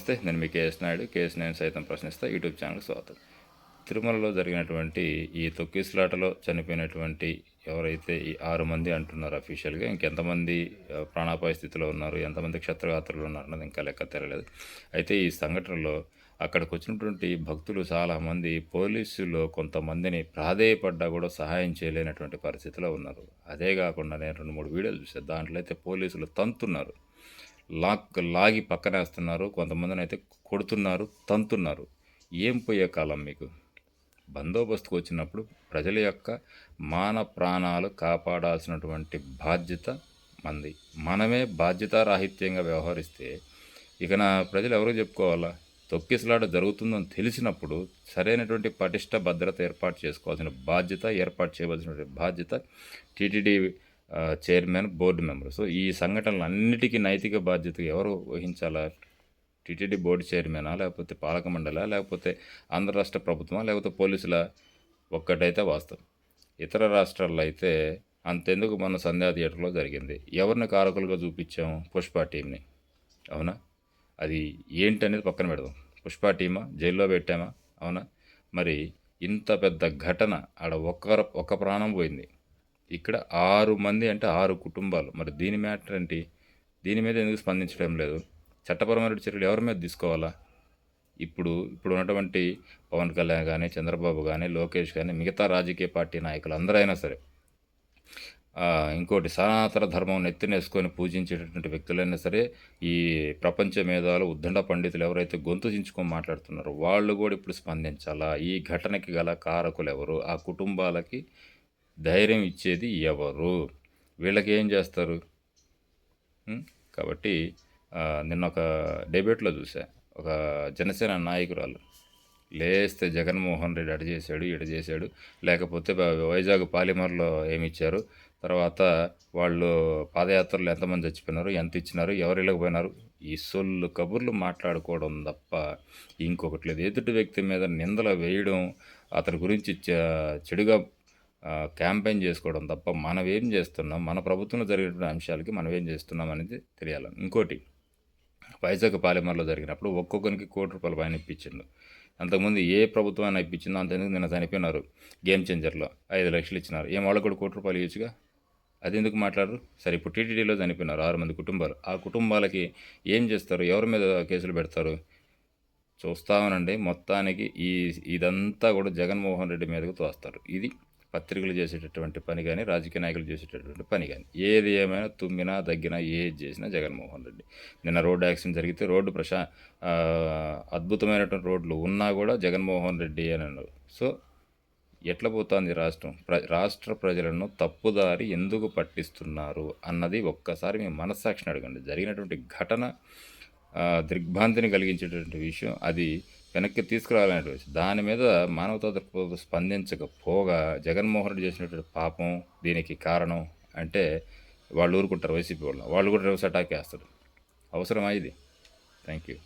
నమస్తే నేను మీ KS Naidu KS నేను సైతం ప్రశ్నిస్తా యూట్యూబ్ ఛానల్ స్వాగతం. తిరుమలలో జరిగినటువంటి ఈ తొక్కిసలాటలో చనిపోయినటువంటి ఎవరైతే ఈ ఆరు మంది అంటున్నారు అఫీషియల్గా ఇంకెంతమంది ప్రాణాపాయ స్థితిలో ఉన్నారు ఎంతమంది క్షత్రగాత్రులు ఉన్నారు అన్నది ఇంకా లెక్క తెరలేదు అయితే ఈ సంఘటనలో అక్కడికి వచ్చినటువంటి భక్తులు చాలామంది పోలీసులు కొంతమందిని ప్రాధేయపడ్డా కూడా సహాయం చేయలేనటువంటి పరిస్థితిలో ఉన్నారు. అదే కాకుండా నేను రెండు మూడు వీడియోలు చూసాను దాంట్లో అయితే పోలీసులు తంతున్నారు. లాక్ లాగి పక్కనేస్తున్నారు. కొంతమందిని అయితే కొడుతున్నారు తంతున్నారు. ఏం పోయే కాలం మీకు? బందోబస్తుకు వచ్చినప్పుడు ప్రజల యొక్క మాన ప్రాణాలు కాపాడాల్సినటువంటి బాధ్యత మంది. మనమే బాధ్యతారాహిత్యంగా వ్యవహరిస్తే ఇక నా ప్రజలు ఎవరు చెప్పుకోవాలా? తొక్కిసలాట జరుగుతుందని తెలిసినప్పుడు సరైనటువంటి పటిష్ట భద్రత ఏర్పాటు చేసుకోవాల్సిన బాధ్యత ఏర్పాటు చేయవలసినటువంటి బాధ్యత TTD chairman board member so ఈ సంఘటనలు అన్నిటికీ నైతిక బాధ్యత ఎవరు వహించాలా? TTD board చైర్మనా? లేకపోతే పాలక మండలా? లేకపోతే ఆంధ్ర రాష్ట్ర ప్రభుత్వమా? లేకపోతే పోలీసుల ఒక్కటైతే వాస్తవం. ఇతర రాష్ట్రాల్లో అయితే అంతెందుకు మన సంధ్యా థియేటర్లో జరిగింది. ఎవరిని కారకులుగా చూపించాము పుష్ప టీంని అవునా? అది ఏంటి అనేది పక్కన పెడదాం. పుష్ప టీమా? జైల్లో పెట్టామా? అవునా? మరి ఇంత పెద్ద ఘటన ఆడ ఒక్క ఒక ప్రాణం పోయింది. ఇక్కడ ఆరు మంది అంటే ఆరు కుటుంబాలు. మరి దీని మ్యాటర్ ఏంటి? దీని మీద ఎందుకు స్పందించడం లేదు? చట్టపరమైన చర్యలు ఎవరి మీద తీసుకోవాలా? ఇప్పుడు ఇప్పుడు ఉన్నటువంటి పవన్ కళ్యాణ్ కానీ చంద్రబాబు కానీ లోకేష్ కానీ మిగతా రాజకీయ పార్టీ నాయకులు అందరైనా సరే ఇంకోటి సనాతన ధర్మం నెత్తినేసుకొని పూజించేటటువంటి వ్యక్తులైనా సరే ఈ ప్రపంచ మేధాలు ఉద్దండ పండితులు ఎవరైతే గొంతు చించుకొని మాట్లాడుతున్నారో వాళ్ళు కూడా ఇప్పుడు స్పందించాలా? ఈ ఘటనకి గల కారకులు ఎవరు? ఆ కుటుంబాలకి ధైర్యం ఇచ్చేది ఎవరు? వీళ్ళకి ఏం చేస్తారు? కాబట్టి నిన్న ఒక డెబేట్లో చూసా ఒక జనసేన నాయకురాలు. లేస్తే జగన్మోహన్ రెడ్డి అటు చేశాడు ఇటు చేశాడు. లేకపోతే వైజాగ్ పాలిమర్లో ఏమి ఇచ్చారు? తర్వాత వాళ్ళు పాదయాత్రలు ఎంతమంది చచ్చిపోయినారు ఎంత ఇచ్చినారు ఎవరు వెళ్ళకపోయినారు? ఈ సొల్లు కబుర్లు మాట్లాడుకోవడం తప్ప ఇంకొకటి లేదు. ఎదుటి వ్యక్తి మీద నిందలు వేయడం అతని గురించి చె- చెడుగా క్యాంపెయిన్ చేసుకోవడం తప్ప మనం ఏం చేస్తున్నాం? మన ప్రభుత్వంలో జరిగినటువంటి అంశాలకి మనం ఏం చేస్తున్నాం అనేది తెలియాలి. ఇంకోటి వైజాగ్ పాలిమర్లో జరిగినప్పుడు ఒక్కొక్కరికి కోటి రూపాయలు పైన ఇప్పించిండు. అంతకుముందు ఏ ప్రభుత్వం అయినా ఇప్పించిందో అంతెందుకు నిన్న చనిపోయినారు? గేమ్ చేంజర్లో ఐదు లక్షలు ఇచ్చినారు. ఏం వాళ్ళకు కూడా కోటి రూపాయలు ఇవ్వచ్చుగా? అది ఎందుకు మాట్లాడరు? సరే ఇప్పుడు టీటీడీలో చనిపోయినారు ఆరు మంది కుటుంబాలు. ఆ కుటుంబాలకి ఏం చేస్తారు? ఎవరి మీద కేసులు పెడతారు? చూస్తామనండి మొత్తానికి ఈ ఇదంతా కూడా జగన్మోహన్ రెడ్డి మీదకు తోస్తారు. ఇది పత్రికలు చేసేటటువంటి పని కానీ రాజకీయ నాయకులు చేసేటటువంటి పని కానీ ఏది ఏమైనా తుమ్మినా దగ్గినా ఏది చేసినా జగన్మోహన్ రెడ్డి. నిన్న రోడ్డు యాక్సిడెంట్ జరిగితే రోడ్డు ప్రశా అద్భుతమైనటువంటి రోడ్లు ఉన్నా కూడా జగన్మోహన్ రెడ్డి అని అన్నారు. సో ఎట్లా పోతుంది రాష్ట్రం? ప్ర రాష్ట్ర ప్రజలను తప్పుదారి ఎందుకు పట్టిస్తున్నారు అన్నది ఒక్కసారి మీ మనస్సాక్షిని అడగండి. జరిగినటువంటి ఘటన దిగ్భ్రాంతిని కలిగించేటటువంటి విషయం అది వెనక్కి తీసుకురావాలనే దాని మీద మానవతా దృక్పథంతో స్పందించకపోగా జగన్మోహన్ రెడ్డి చేసినటువంటి పాపం దీనికి కారణం అంటే వాళ్ళు ఊరుకుంటారు వైసీపీ వాళ్ళు వాళ్ళు కూడా రివర్స్ అటాక్ వేస్తారు అవసరమా ఇది? Thank you